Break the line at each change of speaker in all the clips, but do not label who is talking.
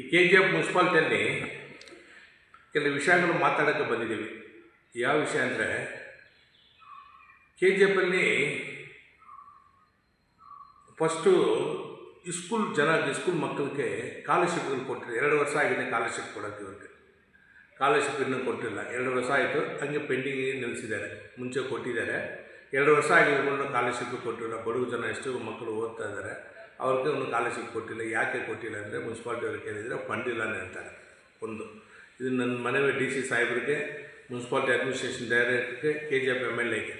ಈ K G F ಮುನ್ಸಿಪಾಲ್ಟಿಯಲ್ಲಿ ಕೆಲವು ವಿಷಯಗಳು ಮಾತಾಡೋಕ್ಕೆ ಬಂದಿದ್ದೀವಿ. ಯಾವ ವಿಷಯ ಅಂದರೆ ಕೆ ಜಿ ಎಫಲ್ಲಿ ಫಸ್ಟು ಸ್ಕೂಲ್ ಜನ ಸ್ಕೂಲ್ ಮಕ್ಕಳಿಗೆ ಸ್ಕಾಲರ್ಶಿಪ್ಗಳು ಕೊಟ್ಟರು ಎರಡು ವರ್ಷ ಆಗಿದೆ ಕಾಲರ್ಶಿಪ್ ಕೊಡೋಕ್ಕೆ ಇವ್ರಿಗೆ. ಕಾಲರ್ಶಿಪ್ ಇನ್ನೂ ಕೊಟ್ಟಿಲ್ಲ. ಎರಡು ವರ್ಷ ಆಯಿತು, ಹಂಗೆ ಪೆಂಡಿಂಗ್ ನಿಲ್ಲಿಸಿದ್ದಾರೆ. ಮುಂಚೆ ಕೊಟ್ಟಿದ್ದಾರೆ. ಎರಡು ವರ್ಷ ಆಗಿದ್ರು ಕಾಲರ್ಶಿಪ್ ಕೊಟ್ಟಿಲ್ಲ ಬಡವ ಜನ ಎಷ್ಟು ಮಕ್ಕಳು ಓದ್ತಾ ಇದ್ದಾರೆ. ಅವ್ರಿಗೆ ಒಂದು ಕಾಲರ್ಶಿಪ್ ಕೊಟ್ಟಿಲ್ಲ, ಯಾಕೆ ಕೊಟ್ಟಿಲ್ಲ ಅಂದರೆ ಮುನ್ಸಿಪಾಲ್ಟಿ ಅವ್ರಿಗೆ ಕೇಳಿದರೆ ಫಂಡ್ ಇಲ್ಲ ಹೇಳ್ತಾರೆ. ಒಂದು. ಇದು ನನ್ನ ಮನವಿ ಡಿ ಸಿ ಸಾಹೇಬ್ರಿಗೆ municipality administration ಡೈರೆಕ್ಟ್ಗೆ K G F M L ಎಗೆ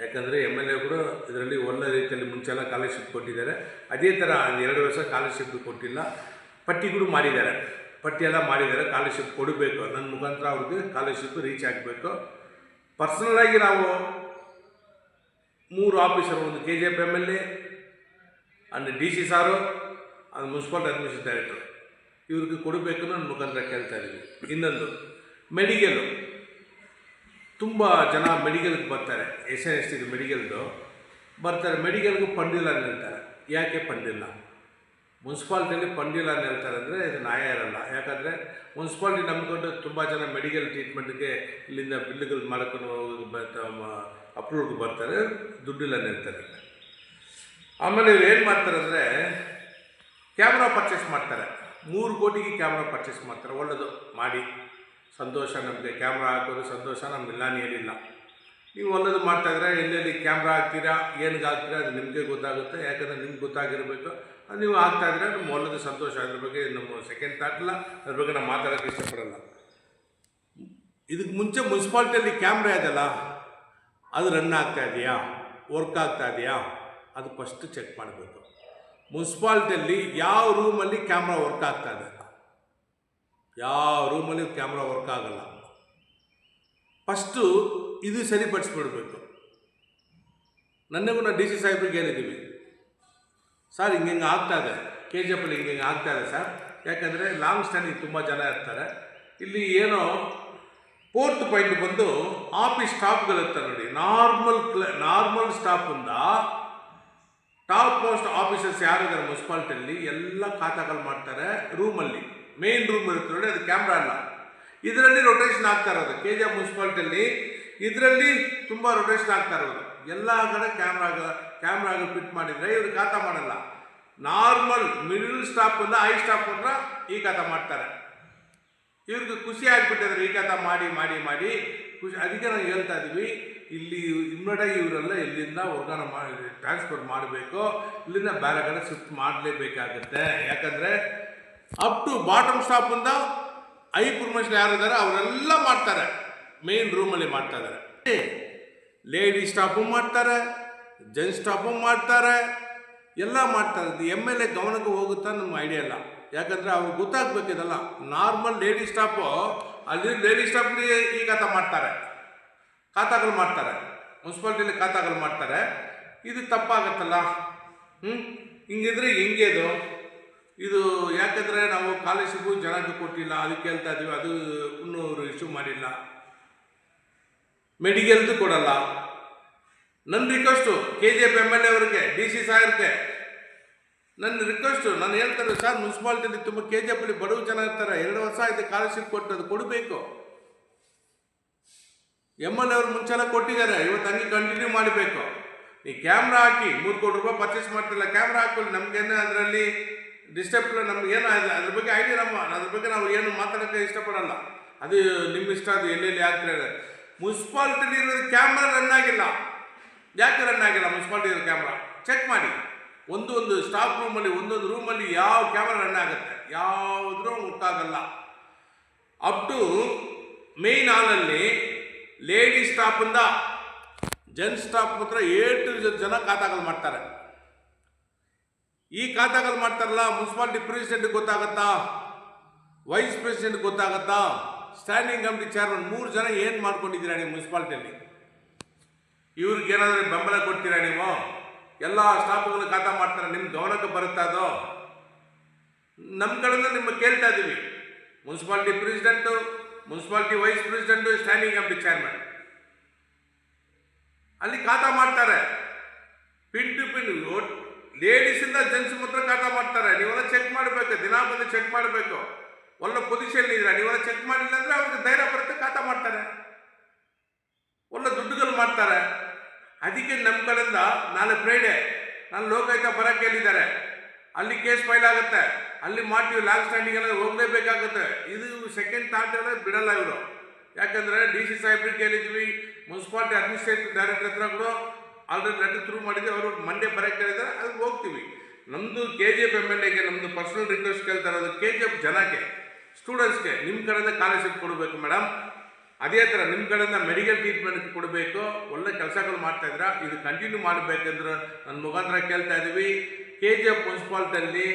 ಯಾಕಂದರೆ ಎಂ ಎಲ್ ಎಗಳು ಇದರಲ್ಲಿ ಒಳ್ಳೆ ರೀತಿಯಲ್ಲಿ ಮುಂಚೆಲ್ಲ ಸ್ಕಾಲರ್ಶಿಪ್ ಕೊಟ್ಟಿದ್ದಾರೆ. ಅದೇ ಥರ ಎರಡು ವರ್ಷ ಸ್ಕಾಲರ್ಶಿಪ್ ಕೊಟ್ಟಿಲ್ಲ. ಪಟ್ಟಿಗಳು ಮಾಡಿದ್ದಾರೆ. ಪಟ್ಟಿಯೆಲ್ಲ ಮಾಡಿದ್ದಾರೆ ಸ್ಕಾಲರ್ಶಿಪ್ ಕೊಡಬೇಕು. ನನ್ನ ಮುಖಾಂತರ ಅವ್ರಿಗೆ ಸ್ಕಾಲರ್ಶಿಪ್ ರೀಚ್ ಆಗಬೇಕು. ಪರ್ಸ್ನಲಾಗಿ ನಾವು ಮೂರು ಆಫೀಸರ್ ಒಂದು K G F M L A and D C sir, ಅದು ಮುನ್ಸಿಪಾಲ್ ಅಡ್ಮಿನಿಸ್ಟ್ರೇಷನ್ ಡೈರೆಕ್ಟರ್ ಇವ್ರಿಗೆ ಕೊಡಬೇಕು ನನ್ನ ಮುಖಾಂತರ ಕೇಳ್ತಾ ಇದ್ದೀವಿ ಇನ್ನೊಂದು ಮೆಡಿಕಲ್ಲು ತುಂಬ ಜನ ಮೆಡಿಕಲ್ಗೆ ಬರ್ತಾರೆ. ಎಸ್ ಎನ್ ಎಸ್ ಟಿದು ಮೆಡಿಕಲ್ದು ಬರ್ತಾರೆ ಮೆಡಿಕಲ್ಗೂ ಪಂಡಿಲ್ಲ ಅಂತ ಹೇಳ್ತಾರೆ. ಯಾಕೆ ಪಂಡಿಲ್ಲ ಮುನ್ಸಿಪಾಲ್ಟಿಯಲ್ಲಿ ಪಂಡಿಲ್ಲ ಅಂತ ಹೇಳ್ತಾರೆ ಅಂದರೆ ಇದು ನ್ಯಾಯ ಇರಲ್ಲ. ಯಾಕಂದರೆ ಮುನ್ಸಿಪಾಲ್ಟಿ ನಂಬಿಕೊಂಡು ತುಂಬ ಜನ ಮೆಡಿಕಲ್ ಟ್ರೀಟ್ಮೆಂಟ್ಗೆ ಇಲ್ಲಿಂದ ಬಿಲ್ಗಳು ಮಾಡ್ಕೊಂಡು ಅಪ್ರೂವ್ಗೆ ಬರ್ತಾರೆ. ದುಡ್ಡಿಲ್ಲ ಅಂತ ಹೇಳ್ತಾರೆ. ಆಮೇಲೆ ಇವ್ರು ಏನು ಮಾಡ್ತಾರೆ ಅಂದರೆ ಕ್ಯಾಮ್ರಾ ಪರ್ಚೇಸ್ ಮಾಡ್ತಾರೆ. ಮೂರು ಕೋಟಿಗೆ ಕ್ಯಾಮ್ರಾ ಪರ್ಚೇಸ್ ಮಾಡ್ತಾರೆ. ಒಳ್ಳೆಯದು ಮಾಡಿ. ಸಂತೋಷ ನಮಗೆ. ಕ್ಯಾಮ್ರಾ ಹಾಕೋದು ಸಂತೋಷ ನಮ್ಗೆ ಇಲ್ಲ ಏನಿಲ್ಲ. ನೀವು ಒಳ್ಳೆಯದು ಮಾಡ್ತಾಯಿದ್ರೆ ಎಲ್ಲೆಲ್ಲಿ ಕ್ಯಾಮ್ರಾ ಹಾಕ್ತೀರಾ, ಏನಿಗೆ ಹಾಕ್ತೀರಾ ಅದು ನಿಮಗೆ ಗೊತ್ತಾಗುತ್ತೆ. ಯಾಕಂದರೆ ನಿಮ್ಗೆ ಗೊತ್ತಾಗಿರಬೇಕು. ಅದು ನೀವು ಹಾಕ್ತಾಯಿದ್ರೆ ನಮ್ಮ ಒಳ್ಳೆಯದು ಸಂತೋಷ ಅದ್ರ ಬಗ್ಗೆ ನಮ್ಮ ಸೆಕೆಂಡ್ ತಾಟಲ್ಲ ಅದ್ರ ಬಗ್ಗೆ ನಾವು ಮಾತಾಡೋಕ್ಕೆ ಇಷ್ಟಪಡಲ್ಲ. ಇದಕ್ಕೆ ಮುಂಚೆ ಮುನ್ಸಿಪಾಲ್ಟಿಯಲ್ಲಿ ಕ್ಯಾಮ್ರಾ ಇದೆಯಲ್ಲ, ಅದು ರನ್ ಆಗ್ತಾ ಇದೆಯಾ? ವರ್ಕ್ ಆಗ್ತಾ ಇದೆಯಾ? ಅದು ಫಸ್ಟ್ ಚೆಕ್ ಮಾಡಬೇಕು. ಮುನ್ಸಿಪಾಲ್ಟಿಯಲ್ಲಿ ಯಾವ ರೂಮಲ್ಲಿ ಕ್ಯಾಮ್ರಾ ವರ್ಕ್ ಆಗ್ತಾ ಇದೆ? ಯಾವ ರೂಮಲ್ಲಿ ಕ್ಯಾಮ್ರಾ ವರ್ಕ್ ಆಗಲ್ಲ? ಫಸ್ಟು ಇದು ಸರಿಪಡಿಸ್ಬಿಡ್ಬೇಕು. ನನಗೂ ನಾವು ಡಿ ಸಿ ಸಾಹೇಬ್ರಿಗೆ ಹೇಳಿದ್ದೀವಿ ಸರ್ ಹಿಂಗೆ ಹಿಂಗೆ ಆಗ್ತಾ ಇದೆ? ಕೆ ಜಿ ಎಫಲ್ಲಿ ಹಿಂಗೆ ಹಿಂಗೆ ಆಗ್ತಾ ಇದೆ ಸರ್ ಯಾಕಂದರೆ ಲಾಂಗ್ ಸ್ಟ್ಯಾಂಡಿಂಗ್ ತುಂಬ ಜನ ಇರ್ತಾರೆ. ಇಲ್ಲಿ ಏನೋ ಫೋರ್ತ್ ಪಾಯಿಂಟ್ ಬಂದು ಆಫೀಸ್ ಸ್ಟಾಫ್ಗಳಿರ್ತಾರೆ ನೋಡಿ. ನಾರ್ಮಲ್ ಕ್ಲ ನಾರ್ಮಲ್ ಸ್ಟಾಫಿಂದ ಟಾಪ್ ಮೋಸ್ಟ್ ಆಫೀಸರ್ಸ್ ಯಾರಿದ್ದಾರೆ ಮುನ್ಸಿಪಾಲ್ಟಿಯಲ್ಲಿ? ಎಲ್ಲ ಖಾತಾಗಳು ಮಾಡ್ತಾರೆ ರೂಮಲ್ಲಿ. ಮೇನ್ ರೂಮ್ ಇರುತ್ತೆ ನೋಡಿ, ಅದು ಕ್ಯಾಮ್ರಾ ಅಲ್ಲ. ಇದರಲ್ಲಿ ರೊಟೇಷನ್ ಆಗ್ತಾ ಇರೋದು. ಕೆ ಜಿ ಮುನ್ಸಿಪಾಲ್ಟಿಯಲ್ಲಿ ಇದರಲ್ಲಿ ತುಂಬ ರೊಟೇಷನ್ ಆಗ್ತಾ ಇರೋದು. ಎಲ್ಲ ಕಡೆ ಕ್ಯಾಮ್ರಾಗ ಕ್ಯಾಮ್ರಾಗ ಫಿಟ್ ಮಾಡಿದರೆ ಇವರು ಖಾತಾ ಮಾಡಲ್ಲ. ನಾರ್ಮಲ್ ಮಿಡಲ್ ಸ್ಟಾಫಿಂದ ಹೈ ಸ್ಟಾಫ್ ಹತ್ರ ಈ ಖಾತಾ ಮಾಡ್ತಾರೆ. ಇವ್ರಿಗೆ ಖುಷಿ ಆಗಿಬಿಟ್ಟಿದ್ರೆ ಈ ಖಾತಾ ಮಾಡಿ ಮಾಡಿ ಮಾಡಿ ಖುಷಿ ಅದಕ್ಕೆ ನಾವು ಹೇಳ್ತಾ ಇದ್ದೀವಿ. ಇಲ್ಲಿ ಇಮ್ಮಿಡಿಯಾಗಿ ಇವರೆಲ್ಲ ಇಲ್ಲಿಂದ ವರ್ಗಾನ ಮಾಡಿ ಟ್ರಾನ್ಸ್ಫರ್ ಮಾಡಬೇಕು, ಇಲ್ಲಿಂದ ಬೇರೆ ಕಡೆ ಶಿಫ್ಟ್ ಮಾಡಲೇಬೇಕಾಗುತ್ತೆ. ಯಾಕಂದರೆ ಅಪ್ ಟು ಬಾಟಮ್ ಸ್ಟಾಪಿಂದ ಐ ಪ್ರಮೋಷನ್ ಯಾರಿದ್ದಾರೆ ಅವರೆಲ್ಲ ಮಾಡ್ತಾರೆ. ಮೇನ್ ರೂಮಲ್ಲಿ ಮಾಡ್ತಾ ಇದ್ದಾರೆ ಲೇಡಿ ಸ್ಟಾಫು ಮಾಡ್ತಾರೆ ಜೆಂಟ್ಸ್ ಸ್ಟಾಫು ಮಾಡ್ತಾರೆ, ಎಲ್ಲ ಮಾಡ್ತಾರೆ. ಎಂ ಎಲ್ ಎ ಗಮನಕ್ಕೆ ಹೋಗುತ್ತಾ ನಮ್ಗೆ ಐಡಿಯಾ ಇಲ್ಲ. ಯಾಕಂದರೆ ಅವ್ರಿಗೆ ಗೊತ್ತಾಗಬೇಕಿದಲ್ಲ ನಾರ್ಮಲ್ ಲೇಡಿ ಸ್ಟಾಫು ಅಲ್ಲಿ ಲೇಡಿ ಸ್ಟಾಫ್ಗೆ ಈಗ ಮಾಡ್ತಾರೆ. ಖಾತಾಗಳು ಮಾಡ್ತಾರೆ. ಮುನ್ಸಿಪಾಲ್ಟಿಲಿ ಖಾತಾಗಳು ಮಾಡ್ತಾರೆ. ಇದು ತಪ್ಪಾಗತ್ತಲ್ಲ? ಹ್ಞೂ ಹಿಂಗಿದ್ರೆ ಹೆಂಗೆ ಇದು? ಇದು ಯಾಕಂದರೆ ನಾವು ಕಾಲೇಜಿಗೂ ಜನಕ್ಕೆ ಕೊಟ್ಟಿಲ್ಲ ಅದಕ್ಕೆ ಹೇಳ್ತಾ ಇದ್ದೀವಿ ಅದು ಇನ್ನೂ ಇಶ್ಯೂ ಮಾಡಿಲ್ಲ. ಮೆಡಿಕಲ್ದು ಕೊಡಲ್ಲ. ನನ್ನ request K G F M L A ಅವರಿಗೆ ಡಿ ಸಿ ಸಾಹೇಬ್ಗೆ ನನ್ನ ರಿಕ್ವೆಸ್ಟು ನಾನು ಹೇಳ್ತಾರೆ ಸರ್, ಮುನ್ಸಿಪಾಲ್ಟಿಲಿ ತುಂಬ ಕೆ ಜಿ ಎಫಲ್ಲಿ ಬಡವ ಜನ ಇರ್ತಾರೆ, ಎರಡು ವರ್ಷ ಆಯಿತು ಸ್ಕಾಲರ್ಶಿಪ್ ಕೊಟ್ಟು ಅದು ಕೊಡಬೇಕು. ಎಂ ಎಲ್ ಎ ಅವ್ರು ಮುಂಚೆಲ್ಲ ಕೊಟ್ಟಿದ್ದಾರೆ, ಇವತ್ತು ಹಂಗೆ ಕಂಟಿನ್ಯೂ ಮಾಡಬೇಕು. ಈ ಕ್ಯಾಮ್ರಾ ಹಾಕಿ, ಮೂರು ಕೋಟಿ ರೂಪಾಯಿ ಪರ್ಚೇಸ್ ಮಾಡ್ತಿಲ್ಲ ಕ್ಯಾಮ್ರಾ ಹಾಕೊಳ್ಳಿ ನಮಗೇನು ಅದರಲ್ಲಿ ಡಿಸ್ಟರ್ಬ್ ನಮಗೇನು ಅದ್ರ ಬಗ್ಗೆ ಐಡಿಯಾ ನಮ್ಮ, ಅದ್ರ ಬಗ್ಗೆ ನಾವು ಏನು ಮಾತಾಡೋಕ್ಕೆ ಇಷ್ಟಪಡಲ್ಲ. ಅದು ನಿಮ್ಮ ಇಷ್ಟ, ಅದು ಎಲ್ಲೆಲ್ಲಿ ಯಾಕೆ ಮುನ್ಸಿಪಾಲ್ಟಿಲಿ ಇರೋದು ಕ್ಯಾಮ್ರಾ ರನ್ ಆಗಿಲ್ಲ. ಯಾಕೆ ರನ್ ಆಗಿಲ್ಲ ಮುನ್ಸಿಪಾಲ್ಟಿ ಇರೋ ಕ್ಯಾಮ್ರಾ ಚೆಕ್ ಮಾಡಿ. ಒಂದೊಂದು ಒಂದು ಸ್ಟಾಫ್ ರೂಮಲ್ಲಿ ಒಂದೊಂದು ರೂಮಲ್ಲಿ ಯಾವ ಕ್ಯಾಮ್ರಾ ರನ್ ಆಗುತ್ತೆ? ಯಾವುದ್ರೂ ಗೊತ್ತಾಗಲ್ಲ ಅಪ್ ಟು ಮೇನ್ ಹಾಲಲ್ಲಿ ಲೇಡಿ ಸ್ಟಾಫಿಂದ ಜೆಂಟ್ಸ್ ಸ್ಟಾಫ್ ಮಾತ್ರ ಏಟು ಜನ ಖಾತಾಗಳು ಮಾಡ್ತಾರೆ. ಈ ಖಾತಾಗಳು ಮಾಡ್ತಾರಲ್ಲ, ಮುನ್ಸಿಪಾಲ್ಟಿ ಪ್ರೆಸಿಡೆಂಟ್ ಗೊತ್ತಾಗತ್ತಾ? ವೈಸ್ ಪ್ರೆಸಿಡೆಂಟ್ ಗೊತ್ತಾಗತ್ತಾ? ಸ್ಟ್ಯಾಂಡಿಂಗ್ ಕಮಿಟಿ ಚೇರ್ಮನ್ ಮೂರು ಜನ ಏನು ಮಾಡ್ಕೊಂಡಿದ್ದೀರಾ ನೀವು ಮುನ್ಸಿಪಾಲ್ಟಿಯಲ್ಲಿ? ಇವ್ರಿಗೆ ಏನಾದರೂ ಬೆಂಬಲ ಕೊಡ್ತೀರಾ ನೀವು? ಎಲ್ಲ ಸ್ಟಾಫ್ಗಳು ಖಾತಾ ಮಾಡ್ತಾರೆ ನಿಮ್ಮ ಗಮನಕ್ಕೆ ಬರುತ್ತಾ ಅದು? ನಮ್ಮ ಕಡೆಯಿಂದ ನಿಮ್ಮ ಕೇಳ್ತಾ ಇದ್ದೀವಿ municipality president municipality vice president standing committee chairman ಅಲ್ಲಿ ಖಾತಾ ಮಾಡ್ತಾರೆ. ಪಿನ್ ಟು ಪಿನ್ ಲೇಡೀಸಿಂದ ಜೆಂಟ್ಸ್ ಮಾತ್ರ ಖಾತಾ ಮಾಡ್ತಾರೆ. ನೀವೆಲ್ಲ ಚೆಕ್ ಮಾಡಬೇಕು, ದಿನ ಬಂದು ಚೆಕ್ ಮಾಡಬೇಕು. ಒಳ್ಳೆ ಪೊಸಿಷನ್ ಇದ್ರೆ ನೀವೆಲ್ಲ ಚೆಕ್ ಮಾಡಿಲ್ಲ ಅಂದ್ರೆ ಅವ್ರಿಗೆ ಧೈರ್ಯ ಬರುತ್ತೆ, ಖಾತಾ ಮಾಡ್ತಾರೆ. ಒಳ್ಳೆ ದುಡ್ಡುಗಳು ಮಾಡ್ತಾರೆ. ಅದಕ್ಕೆ ನಮ್ಮ ಕಡೆಯಿಂದ ನಾಳೆ ಫ್ರೈಡೆ ನಾನು ಲೋಕಾಯುಕ್ತ ಬರಕ್ಕೆ ಹೇಳಿದ್ದಾರೆ. ಅಲ್ಲಿ ಕೇಸ್ ಫೈಲ್ ಆಗುತ್ತೆ. ಅಲ್ಲಿ ಮಾಡ್ತೀವಿ ಲಾಂಗ್ ಸ್ಟ್ಯಾಂಡಿಂಗ್ ಎಲ್ಲ ಹೋಗಲೇಬೇಕಾಗುತ್ತೆ. ಇದು ಸೆಕೆಂಡ್ ಥಾಟ್ ಎಲ್ಲ ಬಿಡಲ್ಲ ಇವರು. ಯಾಕಂದರೆ ಡಿ ಸಿ ಸಾಹೇಬ್ರಿಗೆ ಕೇಳಿದ್ವಿ ಮುನ್ಸಿಪಾಲಿಟಿ ಅಡ್ಮಿನಿಸ್ಟ್ರೇಟಿವ್ ಡೈರೆಕ್ಟರ್ ಹತ್ರ ಕೂಡ ಆಲ್ರೆಡಿ ಲೆಟರ್ ಥ್ರೂ ಮಾಡಿದ್ವಿ ಅವರು ಮಂಡೇ ಬರಕ್ಕೆ ಕೇಳಿದ್ದಾರೆ ಅದಕ್ಕೆ ಹೋಗ್ತೀವಿ. ನಮ್ಮದು K G F M L ಎಗೆ ನಮ್ಮದು ಪರ್ಸನಲ್ ರಿಕ್ವೆಸ್ಟ್ ಕೇಳ್ತಾ ಇರೋದು ಕೆ ಜಿ ಎಫ್ ಜನಕ್ಕೆ ಸ್ಟೂಡೆಂಟ್ಸ್ಗೆ ನಿಮ್ಮ ಕಡೆಯಿಂದ ಸ್ಕಾಲರ್ಶಿಪ್ ಕೊಡಬೇಕು ಮೇಡಮ್ ಅದೇ ಥರ ನಿಮ್ಮ ಕಡೆಯಿಂದ ಮೆಡಿಕಲ್ ಟ್ರೀಟ್ಮೆಂಟ್ ಕೊಡಬೇಕು, ಒಳ್ಳೆ ಕೆಲಸಗಳು ಮಾಡ್ತಾ ಇದ್ರ ಇದು ಕಂಟಿನ್ಯೂ ಮಾಡಬೇಕಂದ್ರೆ ನನ್ನ ಮುಖಾಂತರ ಕೇಳ್ತಾ ಇದ್ದೀವಿ. ಕೆ ಜಿ ಎಫ್ ಮುನ್ಸಿಪಾಲ್ಟಿಯಲ್ಲಿ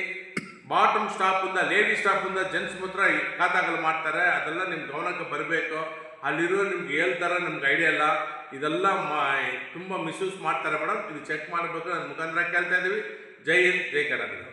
ಬಾಟಮ್ ಸ್ಟಾಫಿಂದ ಲೇಡಿ ಸ್ಟಾಫಿಂದ ಜೆಂಟ್ಸ್ ಮಾತ್ರ ಖಾತಾಗಳು ಮಾಡ್ತಾರೆ. ಅದೆಲ್ಲ ನಿಮ್ಮ ಗಮನಕ್ಕೆ ಬರಬೇಕು. ಅಲ್ಲಿರೋ ನಿಮ್ಗೆ ಹೇಳ್ತಾರೆ, ನಮ್ಗೆ ಐಡಿಯಾ ಇಲ್ಲ. ಇದೆಲ್ಲ ಮಾ, ತುಂಬ ಮಿಸ್ಯೂಸ್ ಮಾಡ್ತಾರೆ ಮೇಡಮ್. ಇದು ಚೆಕ್ ಮಾಡಬೇಕು. ನನ್ನ ಮುಖಾಂತರ ಕೇಳ್ತಾ ಇದ್ದೀವಿ ಜೈ ಹಿಂದ್, ಜೈ ಕರ್ನಾಟಕ.